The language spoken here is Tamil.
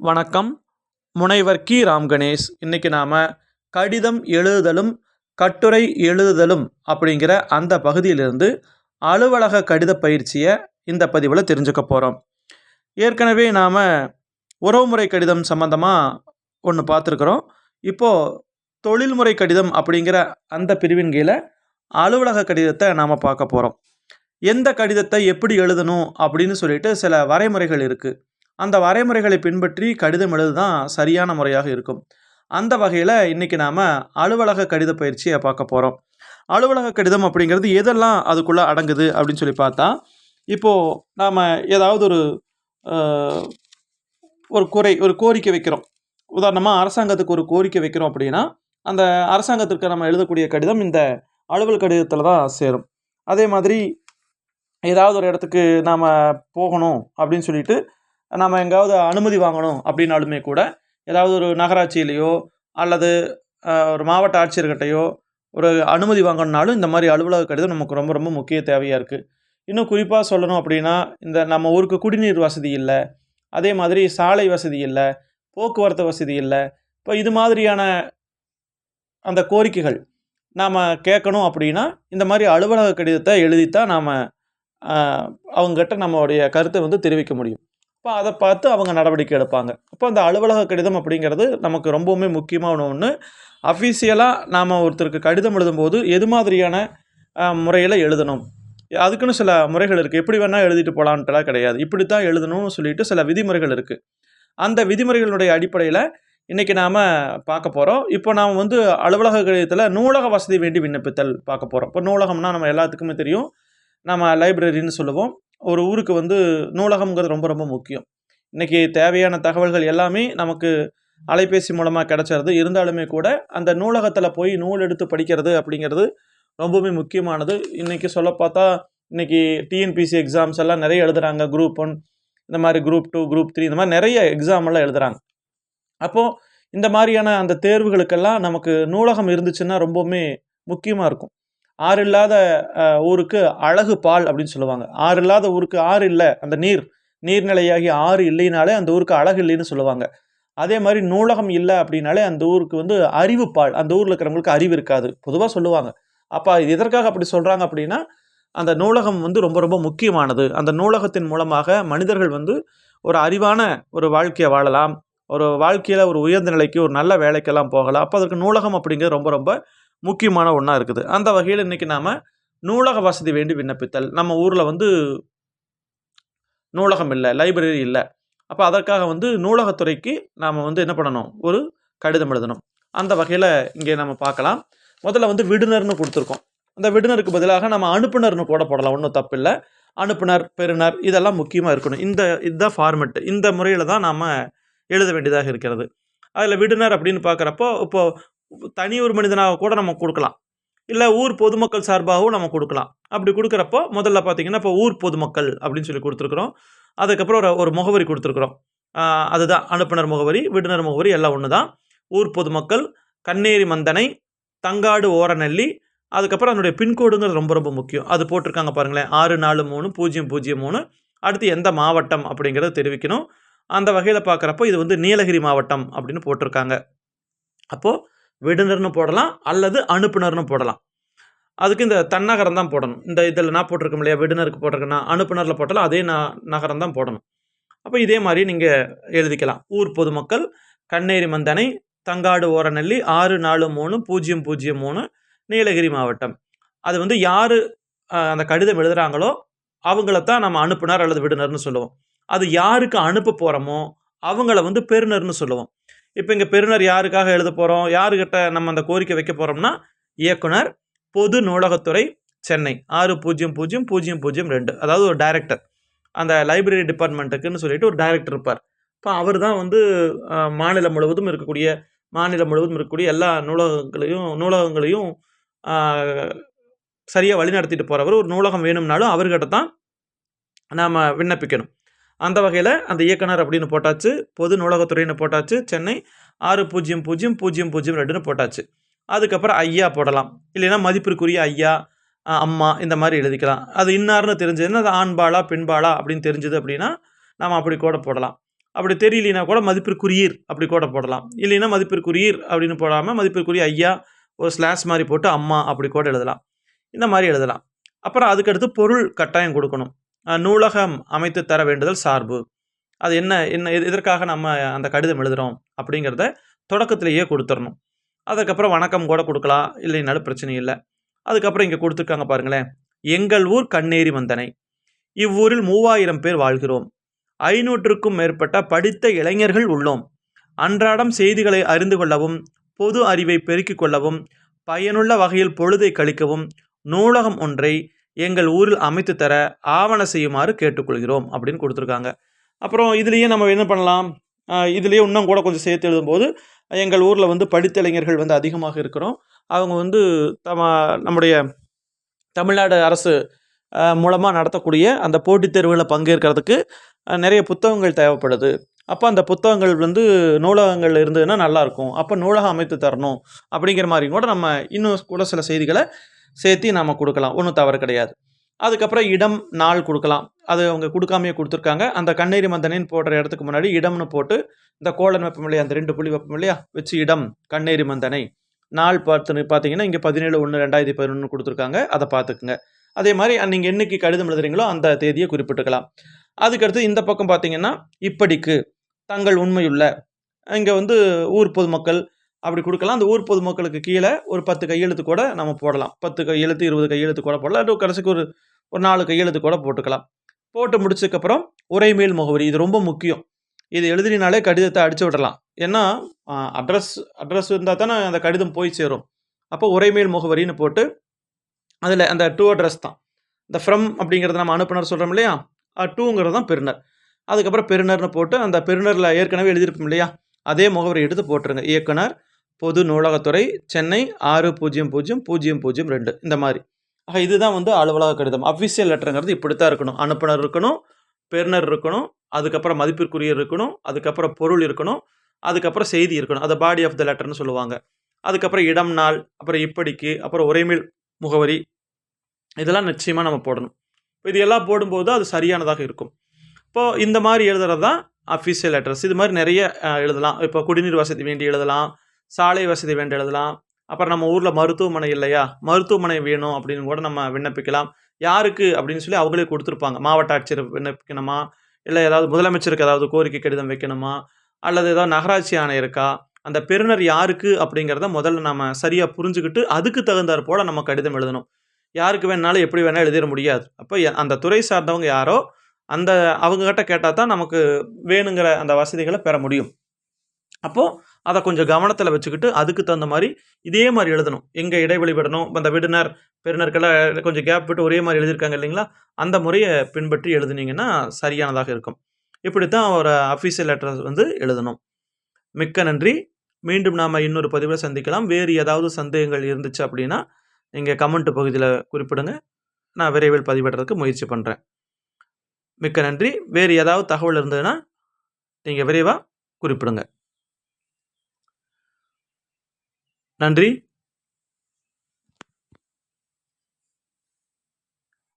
வணக்கம். முனைவர் கி. ராம் கணேஷ். இன்றைக்கி நாம் கடிதம் எழுதுதலும் கட்டுரை எழுதுதலும் அப்படிங்கிற அந்த பகுதியிலிருந்து அலுவலக கடித பயிற்சியை இந்த பதிவில் தெரிஞ்சுக்க போகிறோம் ஏற்கனவே நாம் உறவுமுறை கடிதம் சம்மந்தமாக ஒன்று பார்த்துருக்குறோம். இப்போது தொழில்முறை கடிதம் அப்படிங்கிற அந்த பிரிவின் கீழே அலுவலக கடிதத்தை நாம் பார்க்க போகிறோம் எந்த கடிதத்தை எப்படி எழுதணும் அப்படின்னு சொல்லிட்டு சில வரைமுறைகள் இருக்குது அந்த வரைமுறைகளை பின்பற்றி கடிதம் எழுது தான் சரியான முறையாக இருக்கும். அந்த வகையில் இன்றைக்கி நாம் அலுவலக கடித பயிற்சியை பார்க்க போகிறோம் அலுவலக கடிதம் அப்படிங்கிறது எதெல்லாம் அதுக்குள்ளே அடங்குது அப்படின்னு சொல்லி பார்த்தா இப்போது நாம் ஏதாவது ஒரு ஒரு குறை ஒரு கோரிக்கை வைக்கிறோம். உதாரணமாக அரசாங்கத்துக்கு ஒரு கோரிக்கை வைக்கிறோம் அப்படின்னா அந்த அரசாங்கத்திற்கு நம்ம எழுதக்கூடிய கடிதம் இந்த அலுவல் கடிதத்தில் தான் சேரும். அதே மாதிரி ஏதாவது ஒரு இடத்துக்கு நாம் போகணும் அப்படின்னு சொல்லிட்டு நம்ம எங்காவது அனுமதி வாங்கணும் அப்படின்னாலுமே கூட ஏதாவது ஒரு நகராட்சியிலையோ அல்லது ஒரு மாவட்ட ஆட்சியர்கிட்டையோ ஒரு அனுமதி வாங்கணுனாலும் இந்த மாதிரி அலுவலக கடிதம் நமக்கு ரொம்ப ரொம்ப முக்கிய தேவையாக இருக்குது இன்னும் குறிப்பாக சொல்லணும் அப்படின்னா இந்த நம்ம ஊருக்கு குடிநீர் வசதி இல்லை அதே மாதிரி சாலை வசதி இல்லை போக்குவரத்து வசதி இல்லை இப்போ இது மாதிரியான அந்த கோரிக்கைகள் நாம் கேட்கணும் அப்படின்னா இந்த மாதிரி அலுவலக கடிதத்தை எழுதித்தான் நாம் அவங்ககிட்ட நம்மளுடைய கருத்தை வந்து தெரிவிக்க முடியும். இப்போ அதை பார்த்து அவங்க நடவடிக்கை எடுப்பாங்க. அப்போ அந்த அலுவலக கடிதம் அப்படிங்கிறது நமக்கு ரொம்பவுமே முக்கியமான ஒன்று அஃபீஷியலாக நாம் ஒருத்தருக்கு கடிதம் எழுதும்போது எது மாதிரியான முறையில் எழுதணும்? அதுக்குன்னு சில முறைகள் இருக்குது எப்படி வேணால் எழுதிட்டு போகலான்ட்டுலாம் கிடையாது. இப்படி தான் எழுதணும்னு சொல்லிட்டு சில விதிமுறைகள் இருக்குது அந்த விதிமுறைகளுடைய அடிப்படையில் இன்றைக்கி நாம் பார்க்க போகிறோம் இப்போ நாம் வந்து அலுவலக கடிதத்தில் நூலக வசதி வேண்டி விண்ணப்பித்தல் பார்க்க போகிறோம் இப்போ நூலகம்னா நம்ம எல்லாத்துக்குமே தெரியும். நம்ம லைப்ரரின்னு சொல்லுவோம். ஒரு ஊருக்கு வந்து நூலகம்ங்கிறது ரொம்ப ரொம்ப முக்கியம். இன்றைக்கி தேவையான தகவல்கள் எல்லாமே நமக்கு அலைபேசி மூலமாக கிடச்சிருது. இருந்தாலுமே கூட அந்த நூலகத்தில் போய் நூல் எடுத்து படிக்கிறது அப்படிங்கிறது ரொம்பவுமே முக்கியமானது. இன்றைக்கி சொல்ல பார்த்தா இன்றைக்கி டிஎன்பிசி எக்ஸாம்ஸ் எல்லாம் நிறைய எழுதுகிறாங்க குரூப் ஒன் இந்த மாதிரி குரூப் டூ குரூப் த்ரீ இந்த மாதிரி நிறைய எக்ஸாம் எல்லாம் எழுதுகிறாங்க அப்போது இந்த மாதிரியான அந்த தேர்வுகளுக்கெல்லாம் நமக்கு நூலகம் இருந்துச்சுன்னா ரொம்பவுமே முக்கியமாக இருக்கும். ஆறு இல்லாத ஊருக்கு அழகு பால் அப்படின்னு சொல்லுவாங்க. ஆறு இல்லாத ஊருக்கு ஆறு இல்லை அந்த நீர். நீர்நிலையாகி ஆறு இல்லைனாலே அந்த ஊருக்கு அழகு இல்லைன்னு சொல்லுவாங்க. அதே மாதிரி நூலகம் இல்லை அப்படின்னாலே அந்த ஊருக்கு வந்து அறிவு பால். அந்த ஊரில் இருக்கிறவங்களுக்கு அறிவு இருக்காது. பொதுவாக சொல்லுவாங்க. அப்போ இது எதற்காக அப்படி சொல்கிறாங்க அப்படின்னா அந்த நூலகம் வந்து ரொம்ப ரொம்ப முக்கியமானது. அந்த நூலகத்தின் மூலமாக மனிதர்கள் வந்து ஒரு அறிவான ஒரு வாழ்க்கையை வாழலாம். ஒரு வாழ்க்கையில் ஒரு உயர்ந்த நிலைக்கு ஒரு நல்ல வேலைக்கெல்லாம் போகலாம். அப்போ அதற்கு நூலகம் அப்படிங்கிறது ரொம்ப ரொம்ப முக்கியமான ஒன்றா இருக்குது. அந்த வகையில் இன்றைக்கி நாம் நூலக வசதி வேண்டி விண்ணப்பித்தல். நம்ம ஊரில் வந்து நூலகம் இல்லை லைப்ரரி இல்லை. அப்போ அதற்காக வந்து நூலகத்துறைக்கு நாம் வந்து என்ன பண்ணணும்? ஒரு கடிதம் எழுதணும். அந்த வகையில் இங்கே நம்ம பார்க்கலாம். முதல்ல வந்து விடுனர்னு கொடுத்துருக்கோம். அந்த விடுனருக்கு பதிலாக நம்ம அனுப்புனர்னு கூட போடலாம். ஒன்றும் தப்பில்லை அனுப்புனர் பெறுனர் இதெல்லாம் முக்கியமாக இருக்கணும். இந்த இதுதான் ஃபார்மெட்டு இந்த முறையில் தான் நாம் எழுத வேண்டியதாக இருக்கிறது. அதில் விடுனர் அப்படின்னு பார்க்குறப்போ இப்போது தனி ஒரு மனிதனாக கூட நம்ம கொடுக்கலாம். இல்லை ஊர் பொதுமக்கள் சார்பாகவும் நம்ம கொடுக்கலாம். அப்படி கொடுக்குறப்போ முதல்ல பார்த்தீங்கன்னா இப்போ ஊர் பொதுமக்கள் அப்படின்னு சொல்லி கொடுத்துருக்குறோம். அதுக்கப்புறம் ஒரு ஒரு முகவரி கொடுத்துருக்குறோம். அதுதான். அனுப்புனர் முகவரி விடுனர் முகவரி எல்லாம் ஒன்று தான் ஊர் பொதுமக்கள் கண்ணேரி மந்தனை தங்காடு ஓரநெல்லி அதுக்கப்புறம் அதனுடைய பின்கோடுங்கிறது ரொம்ப ரொம்ப முக்கியம். அது போட்டிருக்காங்க பாருங்களேன். ஆறு நாலு மூணு பூஜ்ஜியம் பூஜ்ஜியம் மூணு. அடுத்து எந்த மாவட்டம் அப்படிங்கிறத தெரிவிக்கணும். அந்த வகையில் பார்க்குறப்போ இது வந்து நீலகிரி மாவட்டம் அப்படின்னு போட்டிருக்காங்க. அப்போது விடுனர்னு போடலாம் அல்லது அனுப்புனர்னு போடலாம். அதுக்கு இந்த தன்னகரம் தான் போடணும். இந்த இதில் நான் போட்டிருக்கோம் இல்லையா? விடுனருக்கு போட்டிருக்கேன்னா அனுப்புனரில் போட்டாலும் அதே நான் நகரம் தான் போடணும். அப்போ இதே மாதிரி நீங்கள் எழுதிக்கலாம். ஊர் பொதுமக்கள் கண்ணேரி மந்தனை தங்காடு ஓரநெல்லி ஆறு நாலு மூணு பூஜ்ஜியம் பூஜ்ஜியம் மூணு நீலகிரி மாவட்டம். அது வந்து யார் அந்த கடிதம் எழுதுகிறாங்களோ அவங்களத்தான் நம்ம அனுப்புனர் அல்லது விடுனர்னு சொல்லுவோம். அது யாருக்கு அனுப்ப போகிறோமோ அவங்கள வந்து பெறுநர்னு சொல்லுவோம். இப்போ இங்கே பெறுநர் யாருக்காக எழுத போகிறோம் யாருக்கிட்ட நம்ம அந்த கோரிக்கை வைக்க போகிறோம்னா இயக்குனர் பொது நூலகத்துறை சென்னை. ஆறு பூஜ்ஜியம் பூஜ்ஜியம் பூஜ்ஜியம் பூஜ்ஜியம் ரெண்டு. அதாவது ஒரு டைரக்டர் அந்த லைப்ரரி டிபார்ட்மெண்ட்டுக்குன்னு சொல்லிட்டு ஒரு டைரக்டர் இருப்பார். இப்போ அவர் தான் வந்து மாநிலம் முழுவதும் இருக்கக்கூடிய மாநிலம் முழுவதும் இருக்கக்கூடிய எல்லா நூலகங்களையும் நூலகங்களையும் சரியாக வழி நடத்திட்டு போகிறவர் ஒரு நூலகம் வேணும்னாலும் அவர்கிட்ட தான் நாம் விண்ணப்பிக்கணும். அந்த வகையில் அந்த இயக்குனர் அப்படின்னு போட்டாச்சு பொது நூலகத்துறைன்னு போட்டாச்சு சென்னை ஆறு பூஜ்ஜியம் பூஜ்ஜியம் பூஜ்ஜியம் பூஜ்ஜியம் ரெண்டுன்னு போட்டாச்சு. அதுக்கப்புறம் ஐயா போடலாம். இல்லைன்னா மதிப்பிற்குரிய ஐயா அம்மா இந்த மாதிரி எழுதிக்கலாம். அது இன்னார்னு தெரிஞ்சதுன்னா அது ஆண்பாளா பெண்பாளா அப்படின்னு தெரிஞ்சது அப்படின்னா நாம் அப்படி கூட போடலாம். அப்படி தெரியலனா கூட மதிப்பிற்குரியர் அப்படி கூட போடலாம். இல்லைன்னா மதிப்பிற்குரியர் அப்படின்னு போடாமல் மதிப்பிற்குரிய ஐயா ஒரு ஸ்லாஷ் மாதிரி போட்டு அம்மா அப்படி கூட எழுதலாம். இந்த மாதிரி எழுதலாம். அப்புறம் அதுக்கடுத்து பொருள் கட்டாயம் கொடுக்கணும். நூலகம் அமைத்து தர வேண்டுதல் சார்பு. அது என்ன என்ன எது- எதற்காக நம்ம அந்த கடிதம் எழுதுகிறோம் அப்படிங்கிறத தொடக்கத்திலேயே கொடுத்துடணும் அதுக்கப்புறம் வணக்கம் கூட கொடுக்கலாம் இல்லைனாலும் பிரச்சனை இல்லை. அதுக்கப்புறம் இங்கே கொடுத்துருக்காங்க பாருங்களேன் எங்கள் ஊர் கண்ணேரி வந்தனை இவ்வூரில் மூவாயிரம் பேர் வாழ்கிறோம். ஐநூற்றுக்கும் மேற்பட்ட படித்த இளைஞர்கள் உள்ளோம். அன்றாடம் செய்திகளை அறிந்து கொள்ளவும் பொது அறிவை பெருக்கிக் கொள்ளவும் பயனுள்ள வகையில் பொழுதை கழிக்கவும் நூலகம் ஒன்றை எங்கள் ஊரில் அமைத்து தர ஆவண செய்யுமாறு கேட்டுக்கொள்கிறோம் அப்படின்னு கொடுத்துருக்காங்க. அப்புறம் இதுலேயே நம்ம என்ன பண்ணலாம்? இதுலேயே இன்னும் கூட கொஞ்சம் சேர்த்து எழுதும்போது எங்கள் ஊரில் வந்து படித்த இளைஞர்கள் வந்து அதிகமாக இருக்கிறோம். அவங்க வந்து தம நம்முடைய தமிழ்நாடு அரசு மூலமாக நடத்தக்கூடிய அந்த போட்டித் தேர்வுகளில் பங்கேற்கிறதுக்கு நிறைய புத்தகங்கள் தேவைப்படுது. அப்போ அந்த புத்தகங்கள் வந்து நூலகங்கள் இருந்ததுன்னா நல்லாயிருக்கும் அப்போ நூலகம் அமைத்து தரணும் அப்படிங்கிற மாதிரி கூட நம்ம இன்னும் கூட சில செய்திகளை சேர்த்து நம்ம கொடுக்கலாம். ஒன்றும் தவறு கிடையாது. அதுக்கப்புறம் இடம் நாள் கொடுக்கலாம். அது அவங்க கொடுக்காமையே கொடுத்துருக்காங்க. அந்த கண்ணேரி மந்தனின்னு போடுற இடத்துக்கு முன்னாடி இடம்னு போட்டு இந்த கோலன் வெப்பம் இல்லையா அந்த ரெண்டு புள்ளி வெப்பம் இல்லையா வச்சு இடம் கண்ணேரி மந்தனை. நாள் பார்த்து பார்த்தீங்கன்னா இங்கே பதினேழு ஒன்று ரெண்டாயிரத்தி பதினொன்று கொடுத்துருக்காங்க. அதை பார்த்துக்குங்க. அதே மாதிரி நீங்கள் என்னைக்கு கடிதம் எழுதுறீங்களோ அந்த தேதியை குறிப்பிட்டுக்கலாம். அதுக்கடுத்து இந்த பக்கம் பார்த்தீங்கன்னா இப்படிக்கு தங்கள் உண்மையுள்ள இங்கே வந்து ஊர் பொதுமக்கள் அப்படி கொடுக்கலாம். அந்த ஊர் பொதுமக்களுக்கு கீழே ஒரு பத்து கையெழுத்து கூட நம்ம போடலாம். பத்து கையெழுத்து இருபது கையெழுத்து கூட போடலாம். இல்லை கடைசிக்கு ஒரு ஒரு நாலு கையெழுத்து கூட போட்டுக்கலாம். போட்டு முடிச்சதுக்கப்புறம் உரைமேல் முகவரி. இது ரொம்ப முக்கியம். இது எழுதினாலே கடிதத்தை அடிச்சு விடலாம். ஏன்னா அட்ரஸ் அட்ரஸ் இருந்தால் தானே அந்த கடிதம் போய் சேரும். அப்போ உரைமேல் முகவரின்னு போட்டு அதில் அந்த டூ அட்ரஸ் தான். இந்த ஃப்ரம் அப்படிங்கிறத நம்ம அனுப்புனர் சொல்கிறோம் இல்லையா? டூங்கிறது தான் பெருனர் அதுக்கப்புறம் பெருனர்னு போட்டு அந்த பெருனரில் ஏற்கனவே எழுதியிருப்போம் இல்லையா? அதே முகவரி எடுத்து போட்டுருங்க. இயக்குனர் பொது நூலகத்துறை சென்னை ஆறு பூஜ்ஜியம் பூஜ்ஜியம் பூஜ்ஜியம் பூஜ்ஜியம் ரெண்டு. இந்த மாதிரி. ஆக இதுதான் வந்து அலுவலக கடிதம். அஃபிஷியல் லெட்டருங்கிறது இப்படி தான் இருக்கணும். அனுப்புனர் இருக்கணும் பெறுநர் இருக்கணும் அதுக்கப்புறம் மதிப்பிற்குரியர் இருக்கணும் அதுக்கப்புறம் பொருள் இருக்கணும் அதுக்கப்புறம் செய்தி இருக்கணும். அதை பாடி ஆஃப் த லெட்டர்னு சொல்லுவாங்க. அதுக்கப்புறம் இடம் நாள் அப்புறம் இப்படிக்கு அப்புறம் உரைமில் முகவரி. இதெல்லாம் நிச்சயமாக நம்ம போடணும். இப்போ இது எல்லாம் போடும்போது அது சரியானதாக இருக்கும். இப்போது இந்த மாதிரி எழுதுறது தான் அஃபிஷியல் லெட்டர்ஸ் இது மாதிரி நிறைய எழுதலாம். இப்போ குடிநீர் வசதி வேண்டி எழுதலாம். சாலை வசதி வேண்டு எழுதலாம். அப்புறம் நம்ம ஊரில் மருத்துவமனை இல்லையா? மருத்துவமனை வேணும் அப்படின்னு கூட நம்ம விண்ணப்பிக்கலாம். யாருக்கு அப்படின்னு சொல்லி அவங்களே கொடுத்துருப்பாங்க. மாவட்ட ஆட்சியர் விண்ணப்பிக்கணுமா? இல்லை ஏதாவது முதலமைச்சருக்கு ஏதாவது கோரிக்கை கடிதம் வைக்கணுமா? அல்லது ஏதாவது நகராட்சி ஆணையருக்கா அந்த பெறுநர் யாருக்கு அப்படிங்கிறத முதல்ல நம்ம சரியாக புரிஞ்சுக்கிட்டு அதுக்கு தகுந்தாற் போல் நம்ம கடிதம் எழுதணும். யாருக்கு வேணாலும் எப்படி வேணால் எழுதிட முடியாது. அப்போ அந்த துறை சார்ந்தவங்க யாரோ அந்த அவங்கக்கிட்ட கேட்டால் தான் நமக்கு வேணுங்கிற அந்த வசதிகளை பெற முடியும். அப்போது அதை கொஞ்சம் கவனத்தில் வச்சுக்கிட்டு அதுக்கு தகுந்த மாதிரி இதே மாதிரி எழுதணும். எங்கே இடைவெளி விடணும் அந்த விடுனர் பெருநர்க்கெல்லாம் கொஞ்சம் கேப் விட்டு ஒரே மாதிரி எழுதியிருக்காங்க இல்லைங்களா? அந்த முறையை பின்பற்றி எழுதுனீங்கன்னா சரியானதாக இருக்கும். இப்படி தான் ஒரு அஃபீஷியல் லெட்டர் வந்து எழுதணும். மிக்க நன்றி. மீண்டும் நாம் இன்னொரு பதிவில் சந்திக்கலாம். வேறு ஏதாவது சந்தேகங்கள் இருந்துச்சு அப்படின்னா நீங்கள் கமெண்ட் பகுதியில் குறிப்பிடுங்க. நான் விரைவில் பதிவிடுறதுக்கு முயற்சி பண்ணுறேன் மிக்க நன்றி. வேறு ஏதாவது தகவல் இருந்ததுன்னா நீங்கள் விரைவாக குறிப்பிடுங்க. நன்றி.